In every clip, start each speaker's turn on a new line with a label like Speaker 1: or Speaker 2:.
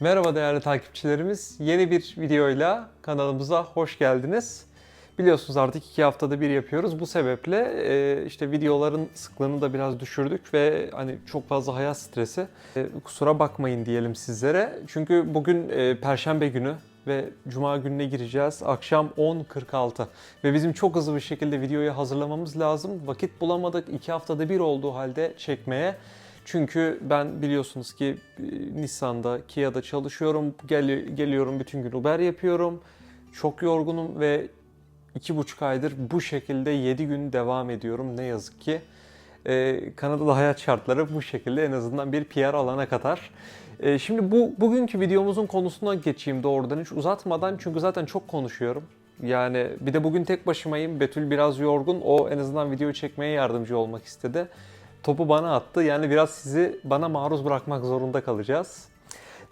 Speaker 1: Merhaba değerli takipçilerimiz. Yeni bir videoyla kanalımıza hoş geldiniz. Biliyorsunuz artık iki haftada bir yapıyoruz. Bu sebeple e, işte videoların sıklığını da biraz düşürdük ve hani çok fazla hayat stresi. E, kusura bakmayın diyelim sizlere. Çünkü bugün e, Perşembe günü ve Cuma gününe gireceğiz. Akşam 10.46 ve bizim çok hızlı bir şekilde videoyu hazırlamamız lazım. Vakit bulamadık. iki haftada bir olduğu halde çekmeye. Çünkü ben biliyorsunuz ki e, Nissan'da, Kia'da çalışıyorum. Gel, geliyorum bütün gün Uber yapıyorum. Çok yorgunum ve iki buçuk aydır bu şekilde 7 gün devam ediyorum ne yazık ki. Ee, Kanada'da hayat şartları bu şekilde en azından bir PR alana kadar. Ee, şimdi bu bugünkü videomuzun konusuna geçeyim doğrudan hiç uzatmadan çünkü zaten çok konuşuyorum. Yani bir de bugün tek başımayım. Betül biraz yorgun. O en azından video çekmeye yardımcı olmak istedi. Topu bana attı. Yani biraz sizi bana maruz bırakmak zorunda kalacağız.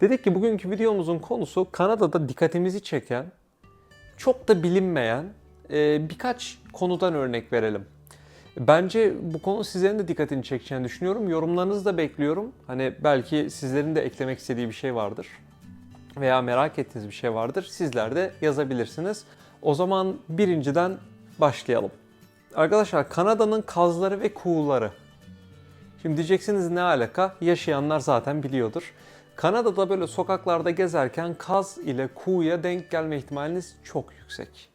Speaker 1: Dedik ki bugünkü videomuzun konusu Kanada'da dikkatimizi çeken, çok da bilinmeyen e, birkaç konudan örnek verelim. Bence bu konu sizlerin de dikkatini çekeceğini düşünüyorum. Yorumlarınızı da bekliyorum. Hani belki sizlerin de eklemek istediği bir şey vardır. Veya merak ettiğiniz bir şey vardır. Sizler de yazabilirsiniz. O zaman birinciden başlayalım. Arkadaşlar Kanada'nın kazları ve kuğuları. Şimdi diyeceksiniz ne alaka? Yaşayanlar zaten biliyordur. Kanada'da böyle sokaklarda gezerken kaz ile kuğuya denk gelme ihtimaliniz çok yüksek.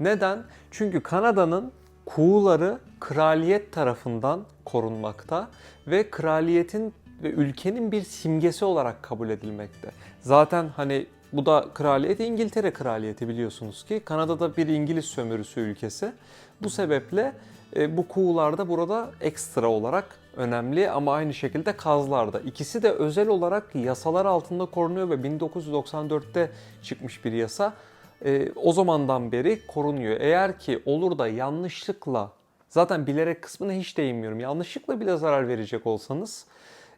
Speaker 1: Neden? Çünkü Kanada'nın kuğuları kraliyet tarafından korunmakta ve kraliyetin ve ülkenin bir simgesi olarak kabul edilmekte. Zaten hani bu da kraliyet İngiltere kraliyeti biliyorsunuz ki. Kanada'da bir İngiliz sömürüsü ülkesi. Bu sebeple bu kuğular da burada ekstra olarak önemli ama aynı şekilde kazlar da. İkisi de özel olarak yasalar altında korunuyor ve 1994'te çıkmış bir yasa. E, o zamandan beri korunuyor. Eğer ki olur da yanlışlıkla zaten bilerek kısmına hiç değinmiyorum. Yanlışlıkla bile zarar verecek olsanız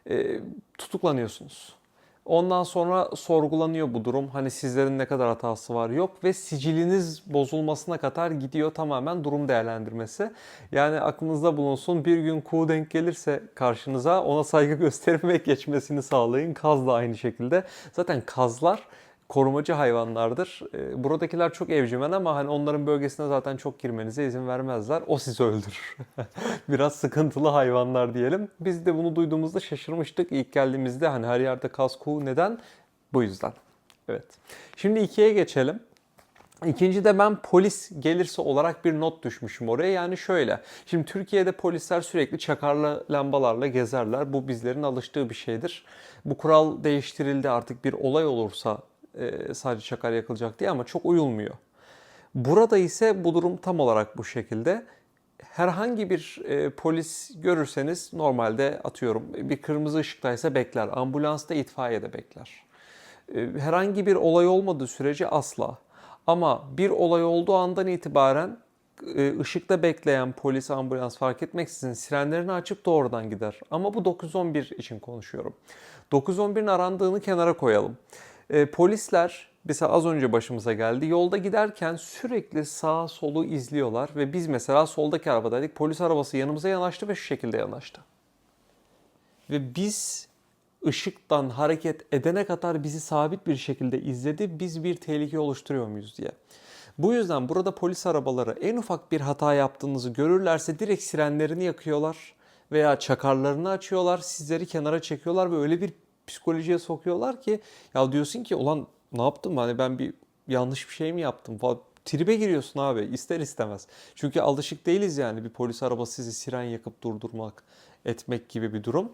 Speaker 1: e, tutuklanıyorsunuz. Ondan sonra sorgulanıyor bu durum. Hani sizlerin ne kadar hatası var yok ve siciliniz bozulmasına kadar gidiyor tamamen durum değerlendirmesi. Yani aklınızda bulunsun bir gün kuğu denk gelirse karşınıza ona saygı gösterin geçmesini sağlayın. Kaz da aynı şekilde. Zaten kazlar korumacı hayvanlardır. Ee, Buradakiler çok evcimen ama hani onların bölgesine zaten çok girmenize izin vermezler. O sizi öldürür. Biraz sıkıntılı hayvanlar diyelim. Biz de bunu duyduğumuzda şaşırmıştık. İlk geldiğimizde hani her yerde kuğu neden? Bu yüzden. Evet. Şimdi ikiye geçelim. İkinci de ben polis gelirse olarak bir not düşmüşüm oraya. Yani şöyle. Şimdi Türkiye'de polisler sürekli çakarlı lambalarla gezerler. Bu bizlerin alıştığı bir şeydir. Bu kural değiştirildi artık bir olay olursa e, sadece çakar yakılacak diye ama çok uyulmuyor. Burada ise bu durum tam olarak bu şekilde. Herhangi bir e, polis görürseniz normalde atıyorum bir kırmızı ışıktaysa bekler. Ambulansta itfaiye de bekler. E, herhangi bir olay olmadığı sürece asla. Ama bir olay olduğu andan itibaren e, ışıkta bekleyen polis, ambulans fark etmeksizin sirenlerini açıp doğrudan gider. Ama bu 911 için konuşuyorum. 911'in arandığını kenara koyalım. E, polisler mesela az önce başımıza geldi. Yolda giderken sürekli sağa solu izliyorlar ve biz mesela soldaki arabadaydık. Polis arabası yanımıza yanaştı ve şu şekilde yanaştı. Ve biz ışıktan hareket edene kadar bizi sabit bir şekilde izledi. Biz bir tehlike oluşturuyor muyuz diye. Bu yüzden burada polis arabaları en ufak bir hata yaptığınızı görürlerse direkt sirenlerini yakıyorlar veya çakarlarını açıyorlar, sizleri kenara çekiyorlar ve öyle bir psikolojiye sokuyorlar ki ya diyorsun ki ulan ne yaptım hani ben bir yanlış bir şey mi yaptım falan. Tribe giriyorsun abi ister istemez. Çünkü alışık değiliz yani bir polis arabası sizi siren yakıp durdurmak, etmek gibi bir durum.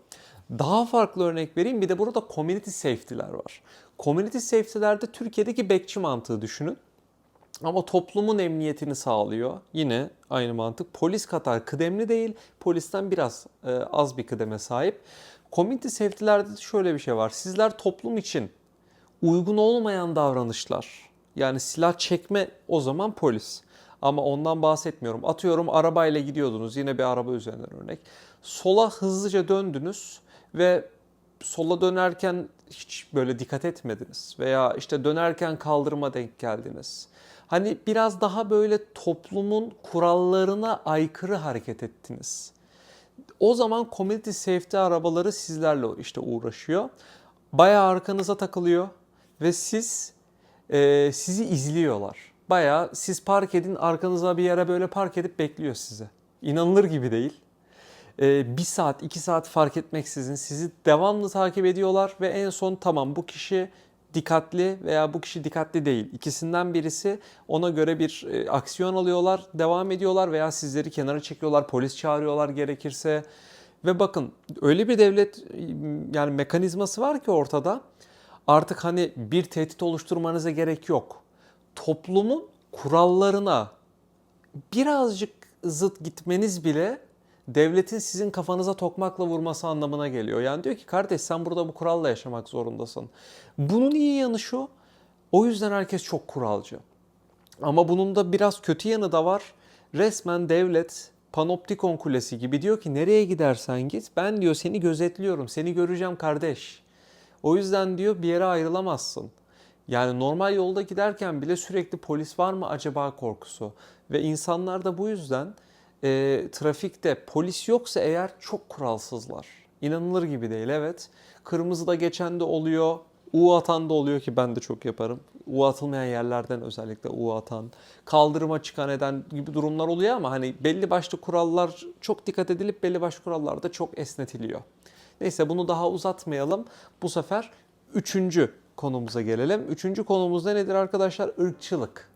Speaker 1: Daha farklı örnek vereyim. Bir de burada community safety'ler var. Community safety'lerde Türkiye'deki bekçi mantığı düşünün. Ama toplumun emniyetini sağlıyor. Yine aynı mantık. Polis kadar kıdemli değil. Polisten biraz e, az bir kıdeme sahip. Community safety'lerde de şöyle bir şey var. Sizler toplum için uygun olmayan davranışlar yani silah çekme o zaman polis. Ama ondan bahsetmiyorum. Atıyorum arabayla gidiyordunuz. Yine bir araba üzerinden örnek. Sola hızlıca döndünüz ve sola dönerken hiç böyle dikkat etmediniz. Veya işte dönerken kaldırıma denk geldiniz. Hani biraz daha böyle toplumun kurallarına aykırı hareket ettiniz. O zaman community safety arabaları sizlerle işte uğraşıyor. bayağı arkanıza takılıyor ve siz e, sizi izliyorlar. Bayağı siz park edin arkanıza bir yere böyle park edip bekliyor sizi. İnanılır gibi değil. E, bir saat, iki saat fark etmeksizin sizi devamlı takip ediyorlar ve en son tamam bu kişi dikkatli veya bu kişi dikkatli değil. İkisinden birisi ona göre bir e, aksiyon alıyorlar, devam ediyorlar veya sizleri kenara çekiyorlar, polis çağırıyorlar gerekirse. Ve bakın öyle bir devlet yani mekanizması var ki ortada artık hani bir tehdit oluşturmanıza gerek yok. Toplumun kurallarına birazcık zıt gitmeniz bile devletin sizin kafanıza tokmakla vurması anlamına geliyor. Yani diyor ki kardeş sen burada bu kuralla yaşamak zorundasın. Bunun iyi yanı şu. O yüzden herkes çok kuralcı. Ama bunun da biraz kötü yanı da var. Resmen devlet Panoptikon Kulesi gibi diyor ki nereye gidersen git ben diyor seni gözetliyorum. Seni göreceğim kardeş. O yüzden diyor bir yere ayrılamazsın. Yani normal yolda giderken bile sürekli polis var mı acaba korkusu. Ve insanlar da bu yüzden e, trafikte polis yoksa eğer çok kuralsızlar. İnanılır gibi değil evet. Kırmızıda geçen de oluyor. U atan da oluyor ki ben de çok yaparım. U atılmayan yerlerden özellikle U atan. Kaldırıma çıkan eden gibi durumlar oluyor ama hani belli başlı kurallar çok dikkat edilip belli başlı kurallar da çok esnetiliyor. Neyse bunu daha uzatmayalım. Bu sefer üçüncü konumuza gelelim. Üçüncü konumuz ne nedir arkadaşlar? Irkçılık.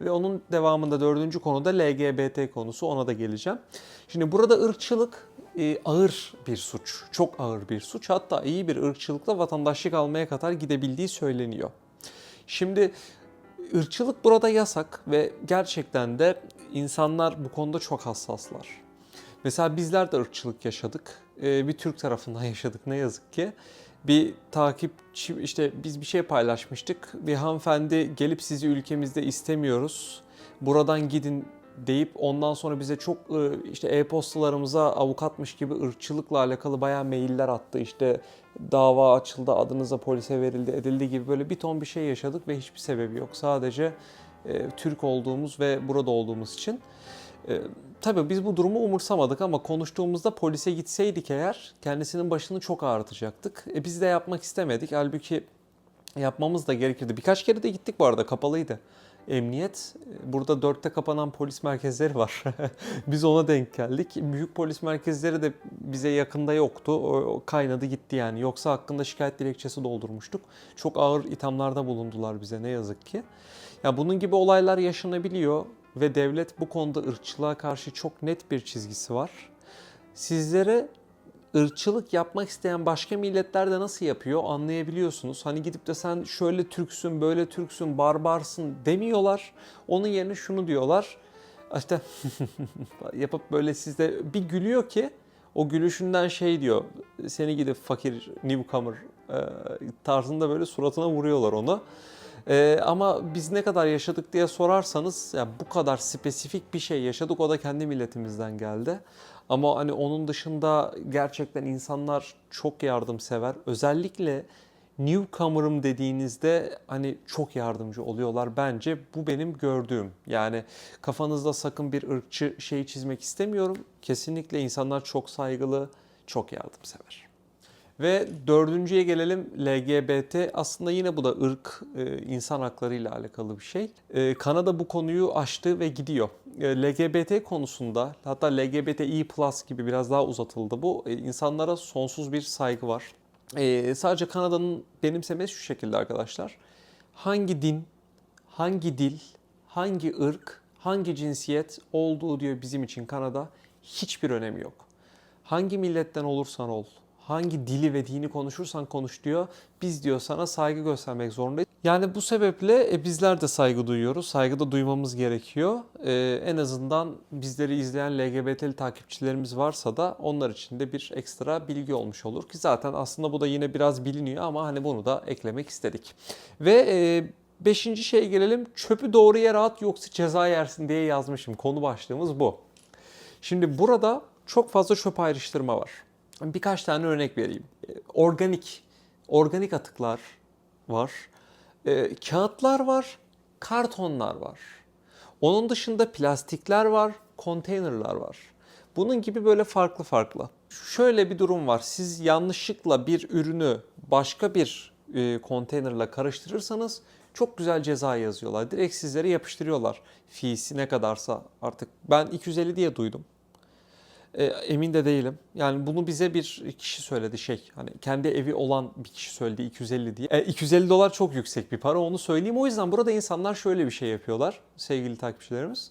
Speaker 1: Ve onun devamında dördüncü konuda LGBT konusu ona da geleceğim. Şimdi burada ırkçılık e, ağır bir suç. Çok ağır bir suç. Hatta iyi bir ırkçılıkla vatandaşlık almaya kadar gidebildiği söyleniyor. Şimdi ırkçılık burada yasak ve gerçekten de insanlar bu konuda çok hassaslar. Mesela bizler de ırkçılık yaşadık. Ee, bir Türk tarafından yaşadık ne yazık ki. Bir takipçi işte biz bir şey paylaşmıştık. Bir hanımefendi gelip sizi ülkemizde istemiyoruz. Buradan gidin deyip ondan sonra bize çok e, işte e-postalarımıza avukatmış gibi ırkçılıkla alakalı bayağı mailler attı. İşte dava açıldı, adınıza polise verildi, edildi gibi böyle bir ton bir şey yaşadık ve hiçbir sebebi yok. Sadece e, Türk olduğumuz ve burada olduğumuz için. E, tabii biz bu durumu umursamadık ama konuştuğumuzda polise gitseydik eğer kendisinin başını çok ağrıtacaktık. E, biz de yapmak istemedik. Halbuki yapmamız da gerekirdi. Birkaç kere de gittik bu arada kapalıydı. Emniyet, burada dörtte kapanan polis merkezleri var. Biz ona denk geldik. Büyük polis merkezleri de bize yakında yoktu. O kaynadı gitti yani. Yoksa hakkında şikayet dilekçesi doldurmuştuk. Çok ağır ithamlarda bulundular bize ne yazık ki. Ya bunun gibi olaylar yaşanabiliyor ve devlet bu konuda ırkçılığa karşı çok net bir çizgisi var. Sizlere ırkçılık yapmak isteyen başka milletler de nasıl yapıyor anlayabiliyorsunuz. Hani gidip de sen şöyle Türksün, böyle Türksün, barbarsın demiyorlar. Onun yerine şunu diyorlar. İşte yapıp böyle sizde bir gülüyor ki o gülüşünden şey diyor. Seni gidip fakir newcomer e, tarzında böyle suratına vuruyorlar onu. Ee, ama biz ne kadar yaşadık diye sorarsanız ya bu kadar spesifik bir şey yaşadık o da kendi milletimizden geldi. Ama hani onun dışında gerçekten insanlar çok yardımsever. Özellikle newcomer'ım dediğinizde hani çok yardımcı oluyorlar bence. Bu benim gördüğüm. Yani kafanızda sakın bir ırkçı şey çizmek istemiyorum. Kesinlikle insanlar çok saygılı, çok yardımsever. Ve dördüncüye gelelim LGBT. Aslında yine bu da ırk, e, insan hakları ile alakalı bir şey. E, Kanada bu konuyu aştı ve gidiyor. E, LGBT konusunda hatta LGBTİ plus gibi biraz daha uzatıldı bu. insanlara sonsuz bir saygı var. Sadece Kanada'nın benimsemesi şu şekilde arkadaşlar. Hangi din, hangi dil, hangi ırk, hangi cinsiyet olduğu diyor bizim için Kanada hiçbir önemi yok. Hangi milletten olursan ol, hangi dili ve dini konuşursan konuş diyor. Biz diyor sana saygı göstermek zorundayız. Yani bu sebeple e, bizler de saygı duyuyoruz. Saygı da duymamız gerekiyor. E, en azından bizleri izleyen LGBT'li takipçilerimiz varsa da onlar için de bir ekstra bilgi olmuş olur ki zaten aslında bu da yine biraz biliniyor ama hani bunu da eklemek istedik. Ve e, beşinci şeye gelelim. Çöpü doğru yere at yoksa ceza yersin diye yazmışım. Konu başlığımız bu. Şimdi burada çok fazla çöp ayrıştırma var. Birkaç tane örnek vereyim. E, organik, organik atıklar var. E, kağıtlar var, kartonlar var. Onun dışında plastikler var, konteynerlar var. Bunun gibi böyle farklı farklı. şöyle bir durum var. Siz yanlışlıkla bir ürünü başka bir e, konteynerla karıştırırsanız çok güzel ceza yazıyorlar. Direkt sizlere yapıştırıyorlar. Fiysi ne kadarsa artık. Ben 250 diye duydum. E, emin de değilim. Yani bunu bize bir kişi söyledi şey. Hani kendi evi olan bir kişi söyledi 250 diye. E, 250 dolar çok yüksek bir para onu söyleyeyim. O yüzden burada insanlar şöyle bir şey yapıyorlar sevgili takipçilerimiz.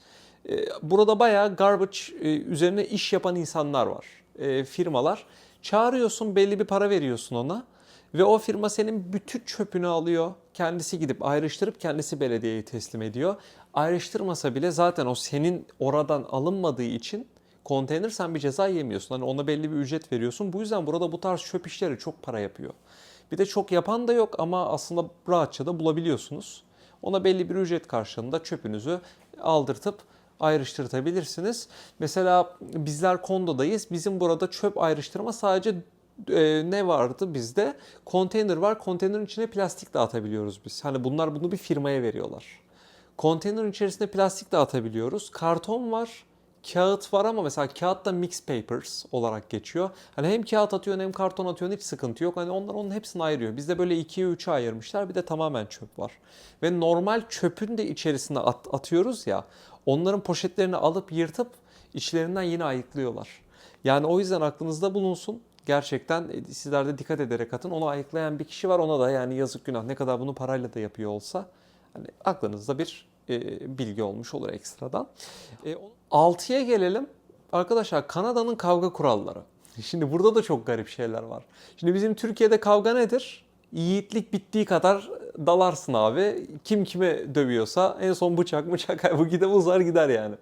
Speaker 1: E, burada bayağı garbage e, üzerine iş yapan insanlar var. E, firmalar. Çağırıyorsun belli bir para veriyorsun ona. Ve o firma senin bütün çöpünü alıyor. Kendisi gidip ayrıştırıp kendisi belediyeye teslim ediyor. Ayrıştırmasa bile zaten o senin oradan alınmadığı için konteyner sen bir ceza yemiyorsun. Hani ona belli bir ücret veriyorsun. Bu yüzden burada bu tarz çöp işleri çok para yapıyor. Bir de çok yapan da yok ama aslında rahatça da bulabiliyorsunuz. Ona belli bir ücret karşılığında çöpünüzü aldırtıp ayrıştırtabilirsiniz. Mesela bizler kondodayız. Bizim burada çöp ayrıştırma sadece e, ne vardı bizde? Konteyner var. Konteynerin içine plastik dağıtabiliyoruz biz. Hani bunlar bunu bir firmaya veriyorlar. Konteynerin içerisinde plastik dağıtabiliyoruz. Karton var. Kağıt var ama mesela kağıt da mixed papers olarak geçiyor. Hani hem kağıt atıyorsun hem karton atıyorsun hiç sıkıntı yok. Hani onlar onun hepsini ayırıyor. Bizde böyle 2'ye 3'e ayırmışlar. Bir de tamamen çöp var. Ve normal çöpün de içerisine at- atıyoruz ya. Onların poşetlerini alıp yırtıp içlerinden yine ayıklıyorlar. Yani o yüzden aklınızda bulunsun. Gerçekten e, sizler de dikkat ederek atın. Onu ayıklayan bir kişi var ona da yani yazık günah ne kadar bunu parayla da yapıyor olsa hani aklınızda bir bilgi olmuş olur ekstradan. E, 6'ya gelelim. Arkadaşlar Kanada'nın kavga kuralları. Şimdi burada da çok garip şeyler var. Şimdi bizim Türkiye'de kavga nedir? Yiğitlik bittiği kadar dalarsın abi. Kim kime dövüyorsa en son bıçak bıçak bu gider uzar gider yani.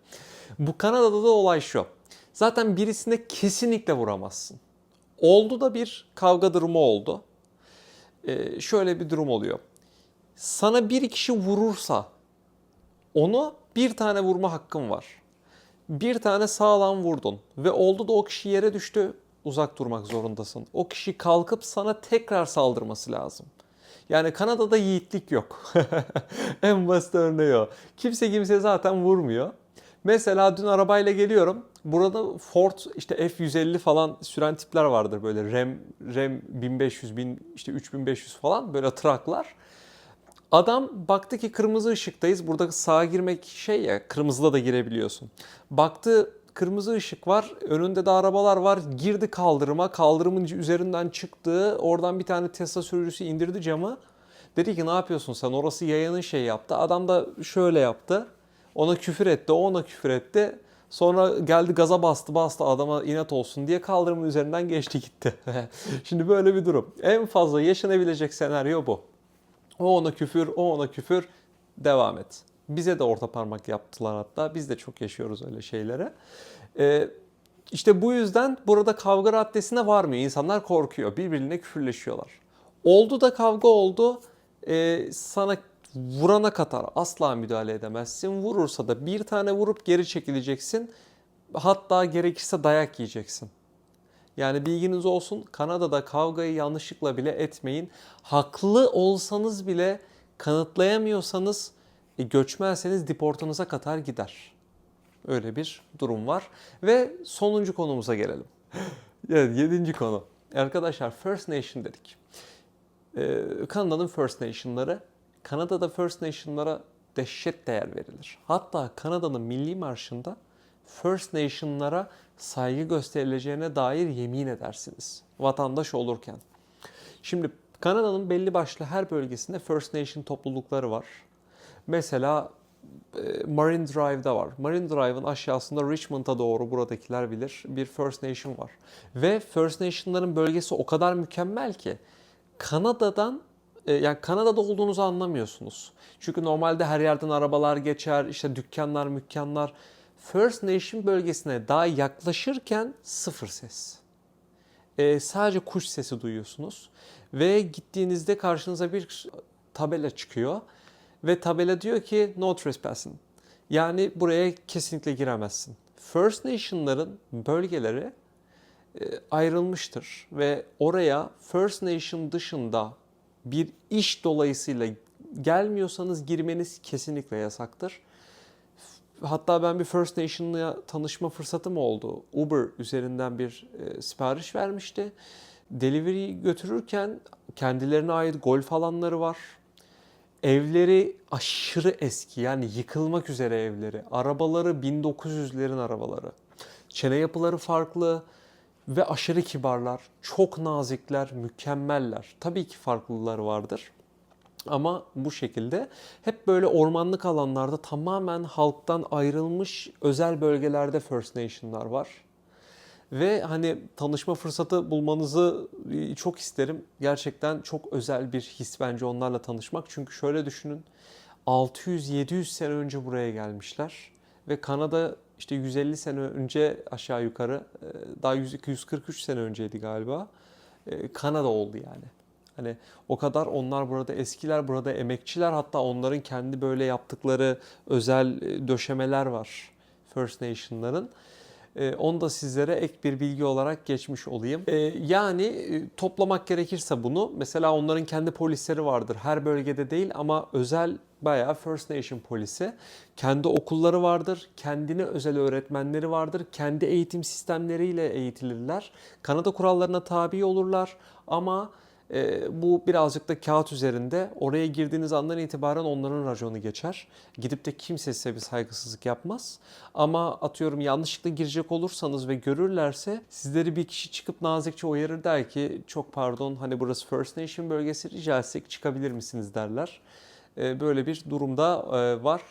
Speaker 1: Bu Kanada'da da olay şu. Zaten birisine kesinlikle vuramazsın. Oldu da bir kavga durumu oldu. Ee, şöyle bir durum oluyor. Sana bir kişi vurursa onu bir tane vurma hakkın var. Bir tane sağlam vurdun ve oldu da o kişi yere düştü uzak durmak zorundasın. O kişi kalkıp sana tekrar saldırması lazım. Yani Kanada'da yiğitlik yok. en basit örneği o. Kimse kimse zaten vurmuyor. Mesela dün arabayla geliyorum. Burada Ford işte F150 falan süren tipler vardır böyle Ram Ram 1500 bin işte 3500 falan böyle traklar. Adam baktı ki kırmızı ışıktayız. Burada sağa girmek şey ya kırmızıda da girebiliyorsun. Baktı kırmızı ışık var. Önünde de arabalar var. Girdi kaldırıma. Kaldırımın üzerinden çıktı. Oradan bir tane Tesla sürücüsü indirdi camı. Dedi ki ne yapıyorsun sen? Orası yayanın şey yaptı. Adam da şöyle yaptı. Ona küfür etti. O ona küfür etti. Sonra geldi gaza bastı bastı adama inat olsun diye kaldırımın üzerinden geçti gitti. Şimdi böyle bir durum. En fazla yaşanabilecek senaryo bu. O ona küfür, o ona küfür. Devam et. Bize de orta parmak yaptılar hatta. Biz de çok yaşıyoruz öyle şeylere. Ee, işte bu yüzden burada kavga raddesine varmıyor. İnsanlar korkuyor. Birbirine küfürleşiyorlar. Oldu da kavga oldu. Ee, sana vurana kadar asla müdahale edemezsin. Vurursa da bir tane vurup geri çekileceksin. Hatta gerekirse dayak yiyeceksin. Yani bilginiz olsun Kanada'da kavgayı yanlışlıkla bile etmeyin. Haklı olsanız bile kanıtlayamıyorsanız e, göçmenseniz deportunuza kadar gider. Öyle bir durum var. Ve sonuncu konumuza gelelim. evet yedinci konu. Arkadaşlar First Nation dedik. Ee, Kanada'nın First Nation'ları. Kanada'da First Nation'lara dehşet değer verilir. Hatta Kanada'nın milli marşında First Nation'lara saygı gösterileceğine dair yemin edersiniz vatandaş olurken. Şimdi Kanada'nın belli başlı her bölgesinde First Nation toplulukları var. Mesela e, Marine Drive'da var. Marine Drive'ın aşağısında Richmond'a doğru buradakiler bilir bir First Nation var. Ve First Nation'ların bölgesi o kadar mükemmel ki Kanada'dan e, yani Kanada'da olduğunuzu anlamıyorsunuz. Çünkü normalde her yerden arabalar geçer, işte dükkanlar, mükkanlar. First Nation bölgesine daha yaklaşırken sıfır ses. Ee, sadece kuş sesi duyuyorsunuz. Ve gittiğinizde karşınıza bir tabela çıkıyor. Ve tabela diyor ki no trespassing. Yani buraya kesinlikle giremezsin. First Nation'ların bölgeleri e, ayrılmıştır. Ve oraya First Nation dışında bir iş dolayısıyla gelmiyorsanız girmeniz kesinlikle yasaktır. Hatta ben bir First Nation'la tanışma fırsatım oldu. Uber üzerinden bir e, sipariş vermişti. Delivery götürürken kendilerine ait golf alanları var. Evleri aşırı eski yani yıkılmak üzere evleri. Arabaları 1900'lerin arabaları. Çene yapıları farklı ve aşırı kibarlar. Çok nazikler, mükemmeller. Tabii ki farklılıkları vardır. Ama bu şekilde hep böyle ormanlık alanlarda tamamen halktan ayrılmış özel bölgelerde First Nation'lar var. Ve hani tanışma fırsatı bulmanızı e, çok isterim. Gerçekten çok özel bir his bence onlarla tanışmak. Çünkü şöyle düşünün. 600-700 sene önce buraya gelmişler. Ve Kanada işte 150 sene önce aşağı yukarı e, daha 143 sene önceydi galiba. e, Kanada oldu yani. Hani o kadar onlar burada eskiler, burada emekçiler. Hatta onların kendi böyle yaptıkları özel e, döşemeler var First Nation'ların. Ee, Onu da sizlere ek bir bilgi olarak geçmiş olayım. Ee, Yani e, toplamak gerekirse bunu mesela onların kendi polisleri vardır. Her bölgede değil ama özel bayağı First Nation polisi. Kendi okulları vardır, kendine özel öğretmenleri vardır. Kendi eğitim sistemleriyle eğitilirler. Kanada kurallarına tabi olurlar ama e, bu birazcık da kağıt üzerinde. Oraya girdiğiniz andan itibaren onların raconu geçer. Gidip de kimse size bir saygısızlık yapmaz. Ama atıyorum yanlışlıkla girecek olursanız ve görürlerse sizleri bir kişi çıkıp nazikçe uyarır der ki çok pardon hani burası First Nation bölgesi rica etsek çıkabilir misiniz derler. E, böyle bir durumda e, var.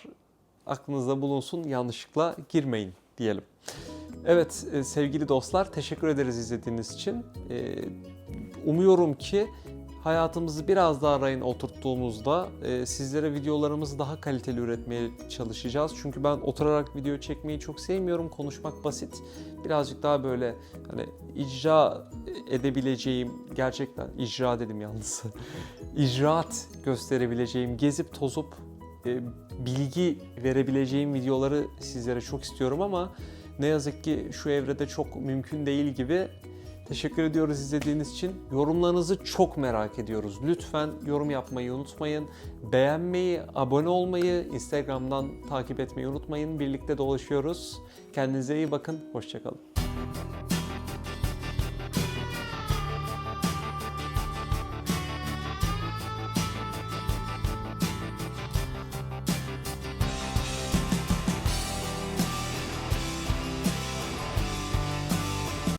Speaker 1: Aklınızda bulunsun yanlışlıkla girmeyin diyelim. Evet e, sevgili dostlar teşekkür ederiz izlediğiniz için. Umuyorum ki hayatımızı biraz daha rayına oturttuğumuzda e, sizlere videolarımızı daha kaliteli üretmeye çalışacağız. Çünkü ben oturarak video çekmeyi çok sevmiyorum. Konuşmak basit. Birazcık daha böyle hani icra edebileceğim, gerçekten icra dedim yalnız. icraat gösterebileceğim, gezip tozup e, bilgi verebileceğim videoları sizlere çok istiyorum ama ne yazık ki şu evrede çok mümkün değil gibi. Teşekkür ediyoruz izlediğiniz için. Yorumlarınızı çok merak ediyoruz. Lütfen yorum yapmayı unutmayın. Beğenmeyi, abone olmayı, Instagram'dan takip etmeyi unutmayın. Birlikte dolaşıyoruz. Kendinize iyi bakın. Hoşçakalın.